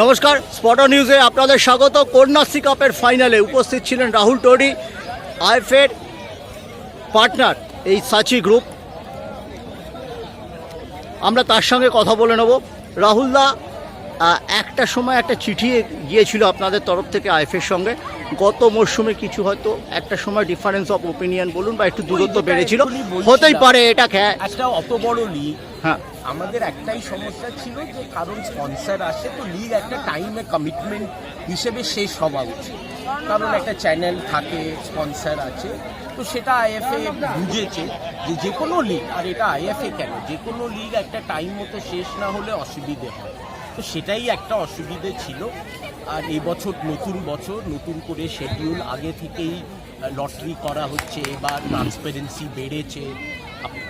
নমস্কার, স্পটা নিউজে আপনাদের স্বাগত। কন্যাশ্রী কাপের ফাইনালে উপস্থিত ছিলেন রাহুল টোডি, আইফের পার্টনার এই সাচি গ্রুপ। আমরা তার সঙ্গে কথা বলে নেব। রাহুলদা একটা সময় একটা চিঠি গিয়েছিল আপনাদের তরফ থেকে আইফের সঙ্গে। গত মরশুমে কিছু হয়তো একটা সময় ডিফারেন্স অফ ওপিনিয়ন বলুন বা একটু দূরত্ব বেড়েছিল। হতেই পারে এটা একটা অত বড় লিগ হ্যাঁ। আমাদের একটাই সমস্যা ছিল যে কারণ স্পন্সার আসে তো লিগ একটা টাইমে কমিটমেন্ট হিসেবে শেষ হওয়া উচিত। কারণ একটা চ্যানেল থাকে স্পন্সার আছে তো সেটা আইএফএ বুঝেছে যে যে কোনো লিগ আর এটা আইএফএ কেন যে কোনো? লিগ একটা টাইম মতো শেষ না হলে অসুবিধে হয়। তো সেটাই একটা অসুবিধে ছিল। আর এই বছর নতুন বছর নতুন করে শেডিউল আগে থেকেই লটারি করা হচ্ছে এবার ট্রান্সপারেন্সি বেড়েছে।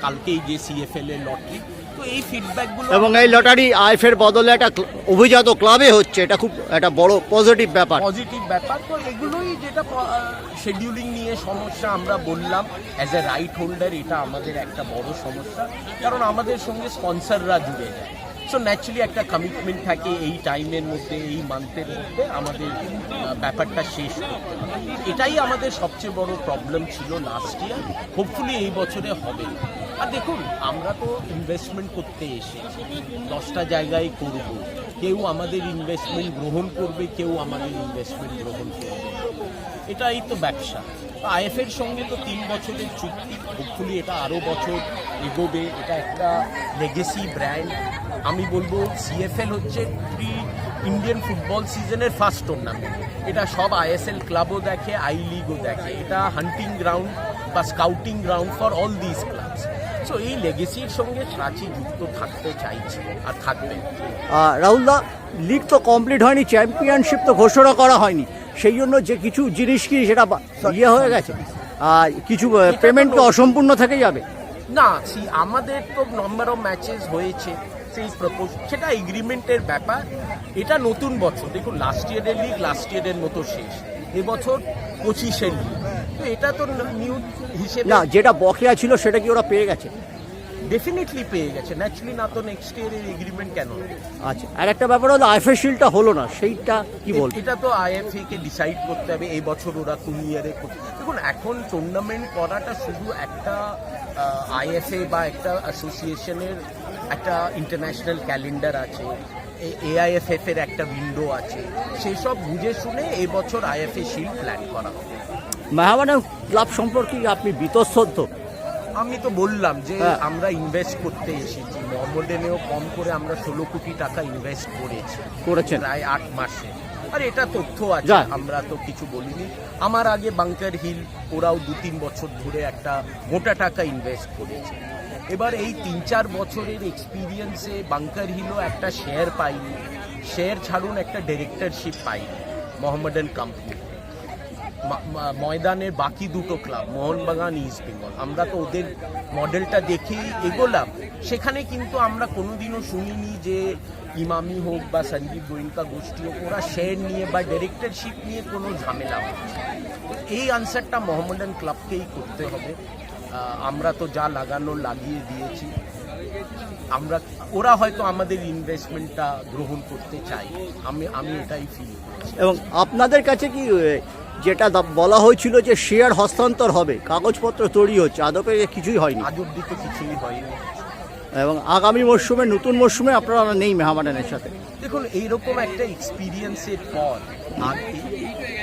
কালকেই যে সিএফএল এর লটারি তো এই ফিডব্যাকগুলো এবং এই লটারি আইএফের বদলে একটা অভিজাত ক্লাবে হচ্ছে। এটা খুব একটা বড় পজিটিভ ব্যাপার। পজিটিভ ব্যাপার। তো এগুলোই যেটা শেডিউলিং নিয়ে সমস্যা আমরা বললাম। অ্যাজ এ রাইট হোল্ডার এটা আমাদের একটা বড় সমস্যা। কারণ আমাদের সঙ্গে স্পন্সররা জুড়ে যায়। সো ন্যাচুরালি একটা কমিটমেন্ট থাকে এই টাইমের মধ্যে, এই মান্থের মধ্যে আমাদের ব্যাপারটা শেষ এটাই আমাদের সবচেয়ে বড় প্রবলেম ছিল লাস্ট ইয়ার হোপফুলি এই বছরে হবে। আর দেখুন, আমরা তো ইনভেস্টমেন্ট করতে এসেছি। দশটা জায়গায় করব। কেউ আমাদের ইনভেস্টমেন্ট গ্রহণ করবে, কেউ আমাদের ইনভেস্টমেন্ট গ্রহণ করবে। এটাই তো ব্যবসা। আইএফ এর সঙ্গে তো তিন বছরের চুক্তি। হোপফুলি এটা আরও বছর এগোবে। এটা একটা লেগেসি ব্র্যান্ড আমি বলব সিএফএল হচ্ছে প্রি ইন্ডিয়ান ফুটবল সিজনের ফার্স্ট টুর্নামেন্ট এটা সব আইএসএল ক্লাবও দেখে আই লিগও দেখে। এটা হান্টিং গ্রাউন্ড বা scouting ground for all this clubs so এই লেগেসির সঙ্গে সাঁচি যুক্ত থাকতে চাইছে আর থাকবে। রাহুলদা লিগ তো কমপ্লিট হয়নি চ্যাম্পিয়নশিপ তো ঘোষণা করা হয়নি। সেই জন্য যে কিছু জিনিস কি সেটা ইয়ে হয়ে গেছে। আর কিছু পেমেন্ট তো অসম্পূর্ণ থেকে যাবে। না সি আমাদের তো নম্বর অফ ম্যাচেস হয়েছে সেই প্রপোজ সেটা এগ্রিমেন্টের ব্যাপার। এটা নতুন বছর। দেখুন লাস্ট ইয়ারের লিগ লাস্ট ইয়ারের মতো শেষ। এবছর পঁচিশের লিগ তো এটা তো নিউ হিসেবে না যেটা বকেয়া ছিল সেটা কি ওরা পেয়ে গেছে? ডেফিনেটলি পেয়ে গেছে। ন্যাচুরালি না তো নেক্সট ইয়ারের এগ্রিমেন্ট কেন আচ্ছা আর একটা ব্যাপার হলো আইএফএ শিলটা হলো না সেইটা কি বলব? এটা তো আইএফএ কে ডিসাইড করতে হবে এই বছর ওরা কোন ইয়ারে দেখুন এখন টুর্নামেন্ট করাটা শুধু একটা আইএফএ বা একটা অ্যাসোসিয়েশনের একটা ইন্টারন্যাশনাল ক্যালেন্ডার আছে এআইএফএফ এর একটা উইন্ডো আছে সেই সব বুঝে শুনে এই বছর আইএফএ শিল প্ল্যান করা হবে। মেহাবানের ক্লাব সম্পর্কে আপনি বিতস্তত আমি তো বললাম যে হ্যাঁ। আমরা ইনভেস্ট করতে এসেছি। মোহাম্মডেনেও কম করে আমরা ষোলো কোটি টাকা ইনভেস্ট করেছি। করেছেন। প্রায় আট মাসে। আর এটা তথ্য আছে আমরা তো কিছু বলিনি। আমার আগে বাংকার হিল ওরাও দু তিন বছর ধরে একটা মোটা টাকা ইনভেস্ট করেছে। এবার এই তিন চার বছরের এক্সপিরিয়েন্সে বাংকার হিলও একটা শেয়ার পাইনি। শেয়ার ছাড়ুন একটা ডিরেক্টরশিপ পাইনি। মোহাম্মডান কোম্পানি ময়দানের বাকি দুটো ক্লাব মোহনবাগান ইস্ট বেঙ্গল আমরা তো ওদের মডেলটা দেখেই এগোলাম। সেখানে কিন্তু আমরা কোনোদিনও শুনিনি যে ইমামি হোক বা সঞ্জীব গোয়েঙ্কা গোষ্ঠী হোক, ওরা শেয়ার নিয়ে বা ডিরেক্টরশিপ নিয়ে কোনো ঝামেলা হচ্ছে এই আনসারটা মোহাম্মদান ক্লাবকেই করতে হবে। আমরা তো যা লাগানো লাগিয়ে দিয়েছি। আমরা, ওরা হয়তো আমাদের ইনভেস্টমেন্টটা গ্রহণ করতে চাই আমি আমি এটাই ফিল এবং আপনাদের কাছে কি যেটা বলা হয়েছিল যে শেয়ার হস্তান্তর হবে, কাগজপত্র তৈরি হচ্ছে, আদপে কিছুই হয়নি। আজ অব্দি কিছুই হয়নি। এবং আগামী মরশুমে, নতুন মরশুমে আপনারা নেই মেহামাডানের সাথে। দেখুন, এইরকম একটা এক্সপিরিয়েন্সের পর আগ-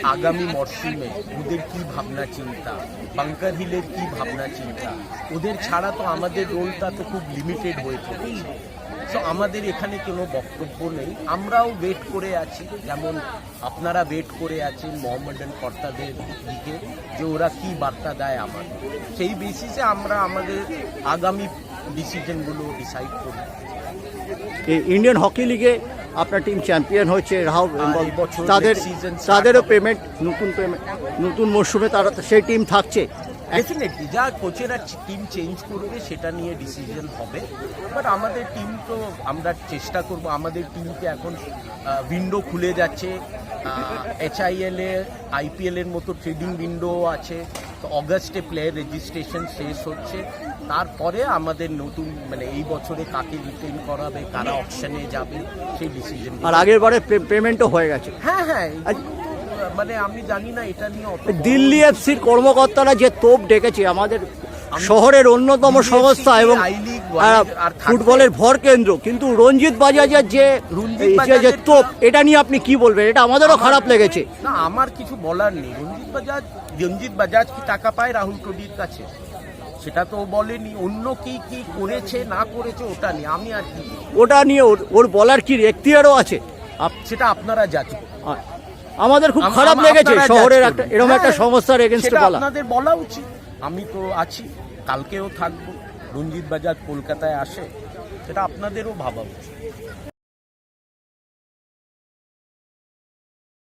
আগামী মরশুমে ওদের কি ভাবনা চিন্তা বাংকার হিলের কি ভাবনা চিন্তা, ওদের ছাড়া তো আমাদের রোলটা তো খুব লিমিটেড হয়ে পড়েছে সো আমাদের এখানে কোনো বক্তব্য নেই। আমরাও ওয়েট করে আছি, যেমন আপনারা ওয়েট করে আছেন মোহাম্মদান কর্তাদের দিকে, যে ওরা কি বার্তা দেয় আমাদের। সেই বেসিসে আমরা আমাদের আগামী ডিসিশনগুলো ডিসাইড করি ইন্ডিয়ান হকি লিগে আপনার টিম চ্যাম্পিয়ন হয়েছে রাহুল বেঙ্গল তাদের তাদেরও পেমেন্ট নতুন পেমেন্ট নতুন মরশুমে তারা সেই টিম থাকছে। ডেফিনেটলি যা কোচেরা টিম চেঞ্জ করবে সেটা নিয়ে ডিসিশন হবে। বাট আমাদের টিম তো আমরা চেষ্টা করব আমাদের টিমকে এখন উইন্ডো খুলে যাচ্ছে। এইচআইএল এ আইপিএল এর মতো ট্রেডিং উইন্ডো আছে। তো অগাস্টে প্লেয়ার রেজিস্ট্রেশন শেষ হচ্ছে। তারপরে আমাদের নতুন মানে এই বছরে কাকে রিটেন করাবে কারা অপশানে যাবে সেই ডিসিশন আর আগের বারে পেমেন্টও হয়ে গেছে। হ্যাঁ হ্যাঁ মানে আমি জানি না এটা নিয়ে দিল্লি এফসির কর্মকর্তারা যে তোপ ডেকেছে আমাদের শহরের অন্যতম সংস্থা এবং আই ফুটবলের ভর কেন্দ্র। কিন্তু রঞ্জিত বাজাজের যে যে- তোপ এটা নিয়ে আপনি কি বলবেন? এটা আমাদেরও খারাপ লেগেছে। না আমার কিছু বলার নেই। রঞ্জিত বাজাজ রঞ্জিত বাজাজ কি টাকা পায় রাহুল টোডির কাছে? সেটা তো বলেনি। অন্য কি কি করেছে না করেছে ওটা নিয়ে আমি আর কি ওটা নিয়ে ওর- ওর বলার কি এখতিয়ারও আছে? সেটা আপনারা যাচ করুন। আমাদের খুব খারাপ লেগেছে শহরের একটা এরকম একটা সমস্যার সংস্থার এগেনস্টে বলা আপনাদের বলা উচিত। আমি তো আছি। কালকেও থাকব। রঞ্জিত বাজাজ কলকাতায় আসে সেটা আপনাদেরও ভাবা উচিত।